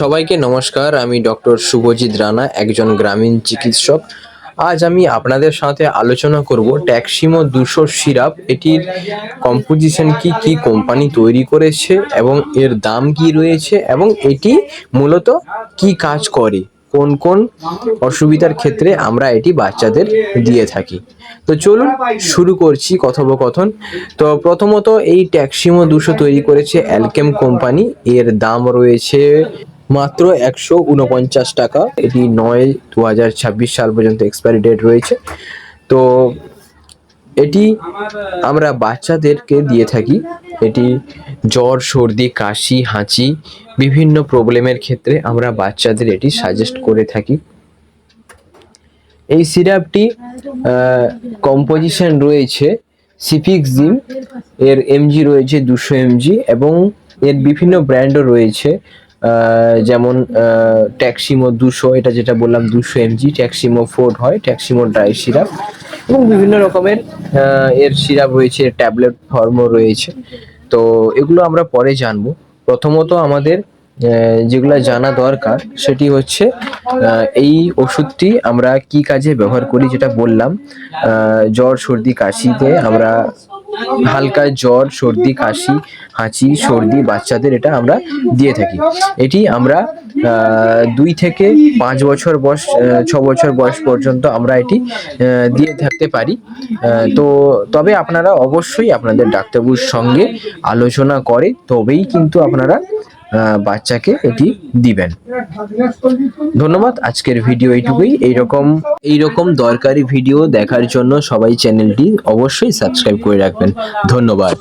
সবাইকে নমস্কার, আমি ডক্টর শুভজিৎ রানা, একজন গ্রামীণ চিকিৎসক। আজ আমি আপনাদের সাথে আলোচনা করব ট্যাক্সিমো দুশো সিরাপ। এটির কম্পোজিশন কি কি কোম্পানি তৈরি করেছে এবং এর দাম কি রয়েছে এবং এটি মূলত কি কাজ করে? কোন কোন অসুবিধার ক্ষেত্রে আমরা এটি বাচ্চাদের দিয়ে থাকি? তো চলুন শুরু করছি কথোপকথন। তো প্রথমত এই ট্যাক্সিমো দুশো তৈরি করেছে অ্যালকেম কোম্পানি। এর দাম রয়েছে মাত্র একশো উনপঞ্চাশ টাকা। এটি নয় দু হাজার ছাব্বিশ সাল পর্যন্ত এক্সপায়ারি ডেট রয়েছে। তো এটি আমরা বাচ্চাদেরকে দিয়ে থাকি। এটি জ্বর, সর্দি, কাশি, হাঁচি, বিভিন্ন প্রবলেমের ক্ষেত্রে আমরা বাচ্চাদের এটি সাজেস্ট করে থাকি। এই সিরাপটি কম্পোজিশন রয়েছে সিফিক্স জিমের এমজি রয়েছে দুশো এমজি এবং এর বিভিন্ন ব্র্যান্ডও রয়েছে। যেমন ট্যাক্সিমো দুশো, এটা যেটা বললাম, দুশো এমজি ট্যাক্সিমো ফোর হয় ট্যাক্সিমো ড্রাই সিরাপ এবং বিভিন্ন রকমের এর সিরাপ রয়েছে ট্যাবলেট ফর্মও রয়েছে। তো এগুলো আমরা পরে জানব। প্রথমত আমাদের যেগুলো জানা দরকার, সেটি হচ্ছে এই ওষুধটি আমরা কি কাজে ব্যবহার করি, যেটা বললাম জ্বর, সর্দি, কাশিতে আমরা হালকা জ্বর, সর্দি, কাশি, হাঁচি, সর্দি বাচ্চাদের এটা আমরা দিয়ে থাকি। এটি আমরা দুই থেকে পাঁচ বছর বয়স ছ বছর বয়স পর্যন্ত আমরা এটি দিয়ে থাকতে পারি। তো তবে আপনারা অবশ্যই আপনাদের ডাক্তারবাবুর সঙ্গে আলোচনা করে তবেই কিন্তু আপনারা বাচ্চাকে এটি দিবেন। ধন্যবাদ, আজকের ভিডিও এইটুকুই। এইরকম এইরকম দরকারি ভিডিও দেখার জন্য সবাই চ্যানেলটি অবশ্যই সাবস্ক্রাইব করে রাখবেন। ধন্যবাদ।